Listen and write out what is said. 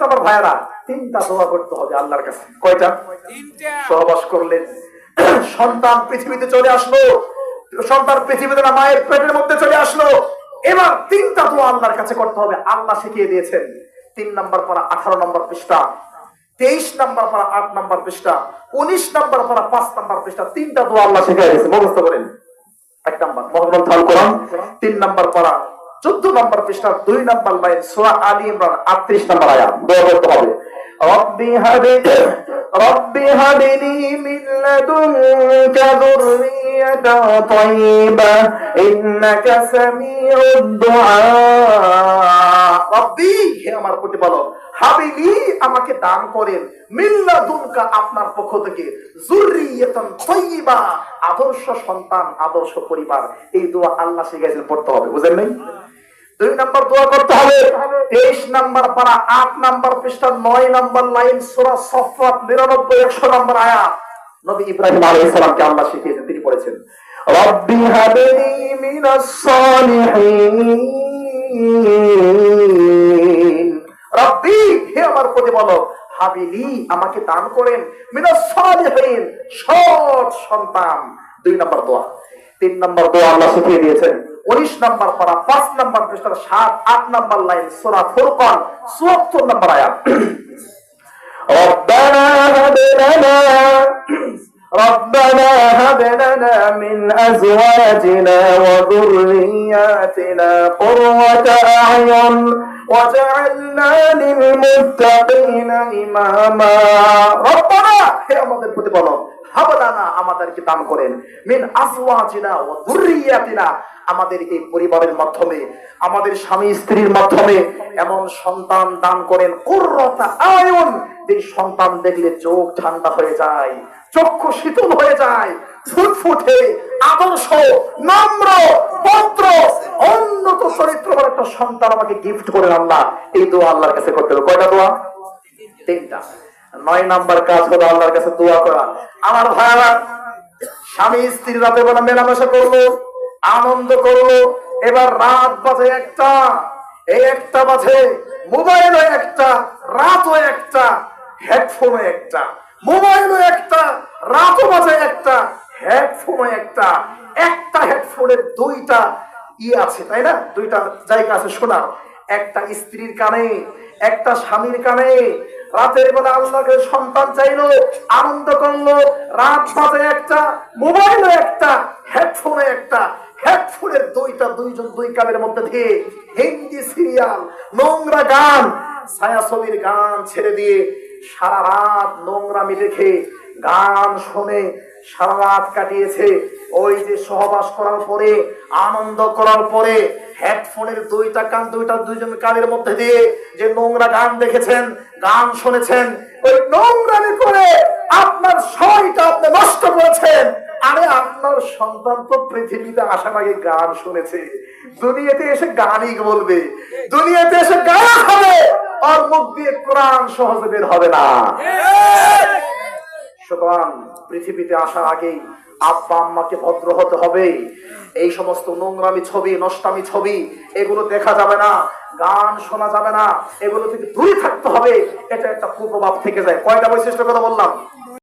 নম্বর ভাইয়ারা তিনটা দোয়া করতে হবে আল্লাহর কাছে। কয়টা? সহবাস করলেন সন্তান পৃথিবীতে চলে আসলো সন্তান পৃথিবীতে না মায়ের পেটের মধ্যে চলে আসলো। এবার তিনটা দোয়া আল্লাহর কাছে করতে হবে আল্লাহ শিখিয়ে দিয়েছেন। তিন নম্বর পড়া আঠারো নম্বর পৃষ্ঠা তেইশ নম্বর পড়া আট নম্বর পৃষ্ঠা উনিশ নম্বর পড়া পাঁচ নম্বর পৃষ্ঠা তিনটা দোয়া আল্লাহ শিখিয়ে দিয়েছে মুখস্থ করেন। এক নম্বর মোহাম্মদ আল কোরআন তিন নম্বর পড়া চোদ্দ নম্বর পৃষ্ঠা দুই নম্বর লাইন সোয়া আলী ইমরান আটত্রিশ নম্বর আয়াত। করতে হবে। রব্বি হাবি রব্বি হাবিনি মিন লাদুনকা ইন্নাকা সামিউদ দুআ। রব্বি, হে আমার প্রতিপালক, হাবিলি, আমাকে দান করেন। মিল্লাদুনকা আপনার পক্ষ থেকে। যুররিয়াতান তাইয়্যিবা আদর্শ সন্তান, আদর্শ পরিবার। এই দোয়া আল্লাহ শিখাইছেন, পড়তে হবে, বুঝেন নাই? দুই নম্বর দোয়া করতে হবে। তেইশ নম্বর পারা আট নম্বর পৃষ্ঠা নয় নম্বর লাইন সোরা সফাত নিরানব্বই একশো নম্বর আয়াত। নবী ইব্রাহিম আলাইহিস সালামকে আল্লাহ শিখিয়েছেন তিনি পড়েছেন রব্বি হাবলি মিনাস সালিহিন। রব্বি হে আমার প্রতিপালক হাবিলি আমাকে দান করেন মিনাস সালিহিন সৎ সন্তান। দুই নম্বর দোয়া। তিন নম্বর দোয়া আল্লাহ শিখিয়ে দিয়েছেন উনিশ নম্বর পারা পাঁচ নম্বর পৃষ্ঠার সাত আট নম্বর লাইন সোরা ফুরকান চুয়াত্তর নম্বর আয়াত ربنا هب لنا ربنا هب لنا من أزواجنا وذرياتنا قرة أعين وجعلنا للمتقين إماما ربنا হে আমাদের প্রতিপালক হাবলানা আমাদেরকে দান করেন। মিন আজওয়াজিনা ও যুররিয়াতিনা, আমাদের এই পরিবারের মাধ্যমে, আমাদের স্বামী স্ত্রীর মাধ্যমে এমন সন্তান দান করেন। কুর্রতা আয়ন সন্তান দেখলে চোখ ঠান্ডা হয়ে যায়, চক্ষু শীতল হয়ে যায়, ফুটফুটে, আদর্শ, নম্র পত্র উন্নত চরিত্রবান একটা সন্তান আমাকে গিফট করেন আল্লাহ। এই দোয়া আল্লাহর কাছে করতে হবে। কয়টা দোয়া? তিনটা। নয় নাম্বার কাজ হলো আল্লাহর কাছে দোয়া করা। আমার ভাইরা স্বামী স্ত্রী রাতে বেলা মেলামেশা করল, আনন্দ করল, এবার রাত বাজে একটা, এই একটা বাজে, মোবাইলও একটা, রাতও একটা, হেডফোনও একটা, মোবাইলও একটা, রাতও বাজে একটা, হেডফোনও একটা একটা হেডফোনের দুইটা ই আছে, তাই না? দুইটা জায়গা আছে শোনার। একটা স্ত্রীর কানে, একটা স্বামীর কানে রাতের বেলা আল্লাহকে সন্তান চাইলো, আনন্দ করল, রাত বাজে একটা মোবাইলও একটা, হেডফোনে একটা হেডফোনের দুইটা, দুইজন দুই কানের মধ্যে দিয়ে হিন্দি সিরিয়াল, নোংরা গান, ছায়াছবির গান ছেড়ে দিয়ে সারা রাত নোংরামি দেখে, গান শুনে সারা রাত কাটিয়েছে। ওই যে সহবাস করার পরে, আনন্দ করার পরে হেডফোনের দুইটা কান, দুইটা দুইজন কানের মধ্যে দিয়ে যে নোংরা গান দেখেছেন, গান শুনেছেন, ওই নোংরামি করে আপনার সময়টা আপনি নষ্ট করেছেন। আরে আপনার সন্তান তো পৃথিবীতে আসার আগে গান শুনেছে। দুনিয়াতে এসে গানই বলবে। দুনিয়াতে এসে গান হবে। আর মুখ দিয়ে কোরআন সহজে বের হবে না। সুতরাং পৃথিবীতে আসার আগেই আব্বা আম্মাকে ভদ্র হতে হবে। এই সমস্ত নোংরামি ছবি, নষ্টামি ছবি, এগুলো দেখা যাবে না, গান শোনা যাবে না, এগুলো থেকে দূরে থাকতে হবে। এটা একটা কুপ্রভাব থেকে যায়। কয়টা বৈশিষ্ট্য কথা বললাম?